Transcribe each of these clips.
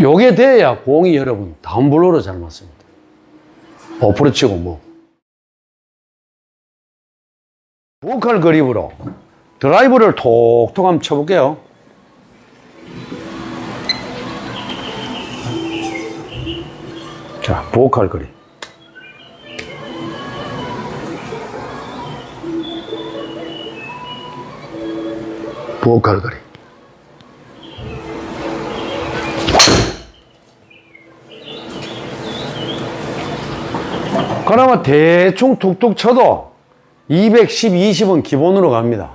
요게 돼야 공이 여러분 다운블로로 잘 맞습니다. 어프로 치고 뭐. 보컬 그립으로 드라이브를 톡톡 한번 쳐볼게요. 자, 보컬 그립. 보컬 그립. 그러면 대충 툭툭 쳐도 210, 20은 기본으로 갑니다.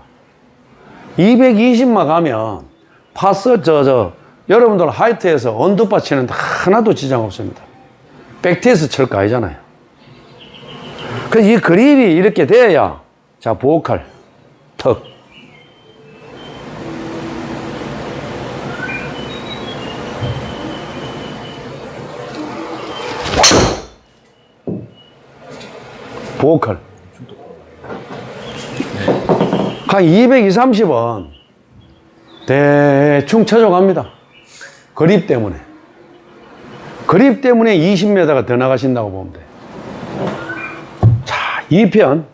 220만 가면 파스 저 저 여러분들 하이트에서 언더바 치는데 하나도 지장 없습니다. 백티에서 칠거 아니잖아요. 그래서 이 그립이 이렇게 돼야 자 보컬 턱 보컬 한 220, 30원 대충 쳐줘갑니다. 그립 때문에. 그립 때문에 20m가 더 나가신다고 보면 돼요. 자, 2편.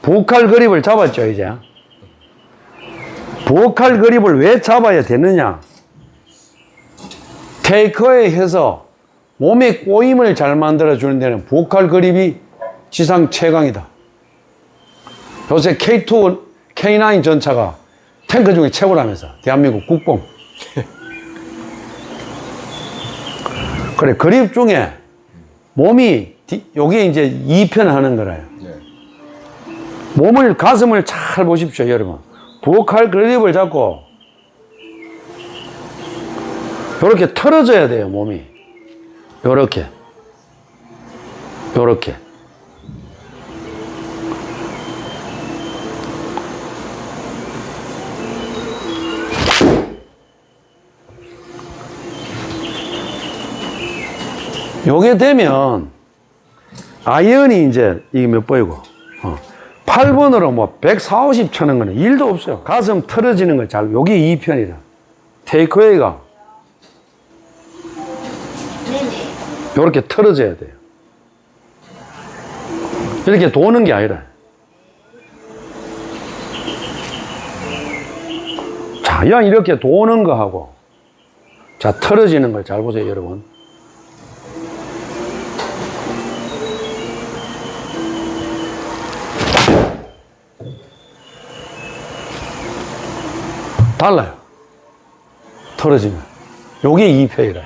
보컬 그립을 잡았죠, 이제. 보컬 그립을 왜 잡아야 되느냐? 테이크어에 해서 몸의 꼬임을 잘 만들어주는 데는 보컬 그립이 지상 최강이다. 요새 K2, K9 전차가 탱크 중에 최고라면서 대한민국 국뽕. 그래 그립 중에 몸이 뒤- 요게 이제 2편 하는 거라요. 네. 몸을 가슴을 잘 보십시오, 여러분. 부엌할 그립을 잡고 요렇게 털어져야 돼요, 몸이. 요렇게. 요렇게. 요게 되면 아이언이 이제 이게 몇 번이고 어. 8번으로 뭐 140, 50 쳐는 거는 일도 없어요. 가슴 틀어지는 거 잘, 요게 2편이다. 테이크웨이가. 요렇게 틀어져야 돼요. 이렇게 도는 게 아니라. 자, 그냥 이렇게 도는 거하고, 자, 틀어지는 걸 잘 보세요, 여러분. 달라요. 틀어지면. 요게 2패이라.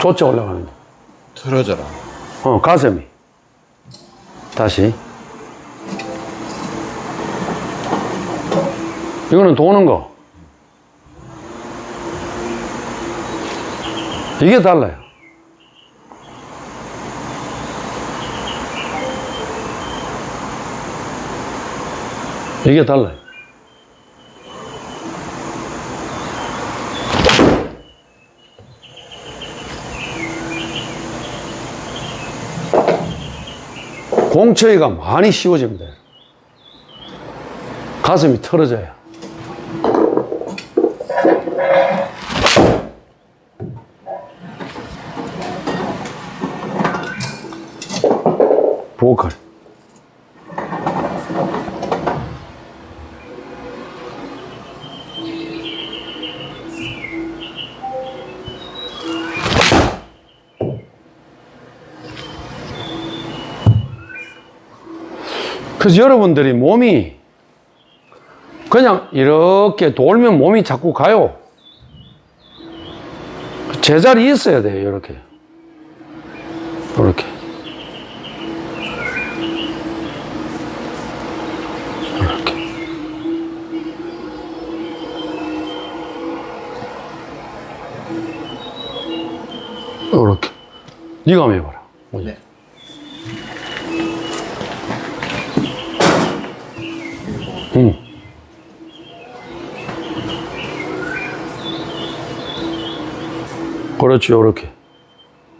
좋죠, 올라가는 게. 틀어져라. 어, 가슴이. 다시. 이거는 도는 거. 이게 달라요. 이게 달라요. 공처리가 많이 쉬워집니다. 가슴이 털어져요. 보컬. 그래서 여러분들이 몸이 그냥 이렇게 돌면 몸이 자꾸 가요. 제자리 있어야 돼요, 이렇게. 이렇게. 이렇게. 이렇게. 네가 한번 해봐라. 네. 그렇지, 요렇게.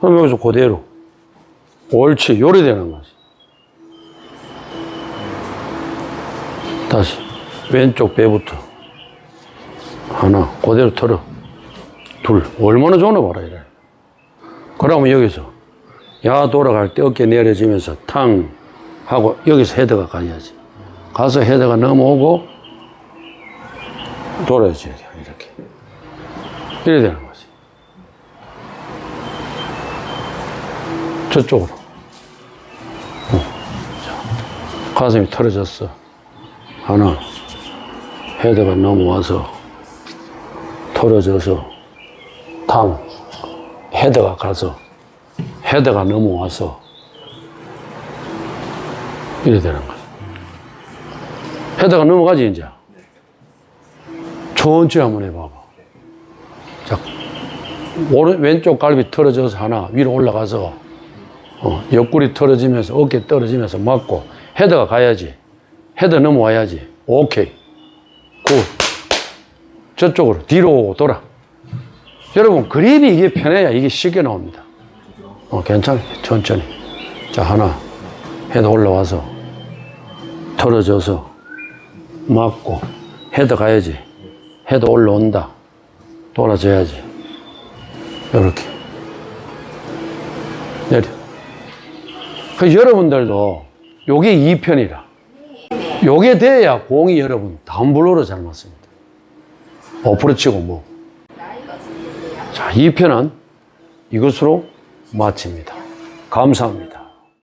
그럼 여기서 그대로. 옳지, 요래 되는 거지. 다시. 왼쪽 배부터 하나 그대로 털어 둘 얼마나 좋나 봐라 이래 그러면 여기서 야 돌아갈 때 어깨 내려지면서 탕 하고 여기서 헤드가 가야지 가서 헤드가 넘어오고 돌아야지 이렇게 이래 되는 거지 저쪽으로 어. 자, 가슴이 털어졌어 하나 헤드가 넘어와서 털어져서 탕 헤드가 가서 헤드가 넘어와서 이래 되는 거야. 헤드가 넘어가지 이제. 천천히 한번 해봐봐. 자, 오른 왼쪽 갈비 털어져서 하나 위로 올라가서 어, 옆구리 털어지면서 어깨 떨어지면서 맞고 헤드가 가야지. 헤드 넘어와야지. 오케이. 굿. 저쪽으로 뒤로 돌아. 여러분 그립이 이게 편해야 이게 쉽게 나옵니다. 어, 괜찮아요. 천천히. 자, 하나. 헤드 올라와서 털어져서 맞고 헤드 가야지. 헤드 올라온다. 돌아져야지. 이렇게. 그 여러분들도 요게 2편이라. 요게 돼야 공이 여러분 다운블로로 잘 맞습니다. 어프로 치고 뭐. 자, 2편은 이것으로 마칩니다. 감사합니다.